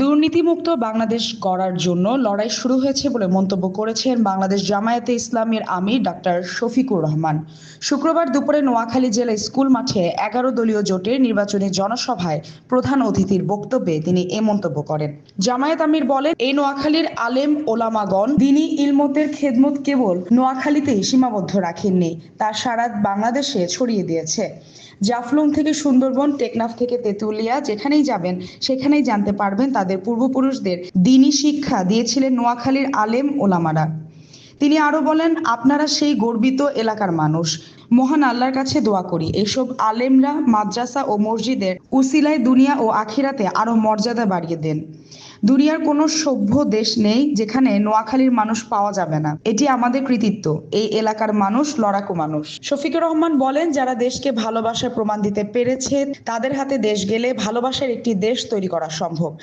দুর্নীতিমুক্ত বাংলাদেশ গড়ার জন্য লড়াই শুরু হয়েছে বলে মন্তব্য করেছেন বাংলাদেশ জামায়াতে ইসলামের আমির ডাক্তার শফিকুর রহমান। শুক্রবার দুপুরে নোয়াখালী জেলা স্কুল মাঠে এগারো দলীয় জোটের নির্বাচনী জনসভায় প্রধান অতিথির বক্তব্যে তিনি এ মন্তব্য করেন। জামায়াত আমির বলেন, এই নোয়াখালীর আলেম ওলামাগণ দিনী ইলমতের খেদমত কেবল নোয়াখালীতেই সীমাবদ্ধ রাখেননি, তা সারা বাংলাদেশে ছড়িয়ে দিয়েছে। জাফলং থেকে সুন্দরবন, টেকনাফ থেকে তেঁতুলিয়া যেখানেই যাবেন, সেখানেই জানতে পারবেন পূর্বপুরুষদের দিনী শিক্ষা দিয়েছিলেন নোয়াখালীর আলেম ওলামারা। তিনি আরও বলেন, আপনারা সেই গর্বিত এলাকার মানুষ। মহান আল্লাহর কাছে দোয়া করি। এইসব আলেমরা মাদ্রাসা ও মসজিদের উসিলায় দুনিয়া ও আখিরাতে আরও মর্যাদা বাড়িয়ে দেন। দুনিয়ার কোনো সভ্য দেশ নেই যেখানে নোয়াখালীর মানুষ পাওয়া যাবে না। এটি আমাদের কৃতিত্ব। এই এলাকার মানুষ লড়াকু মানুষ। শফিকুর রহমান বলেন, যারা দেশকে ভালোবাসার প্রমাণ দিতে পেরেছে, তাদের হাতে দেশ গেলে ভালোবাসার একটি দেশ তৈরি করা সম্ভব।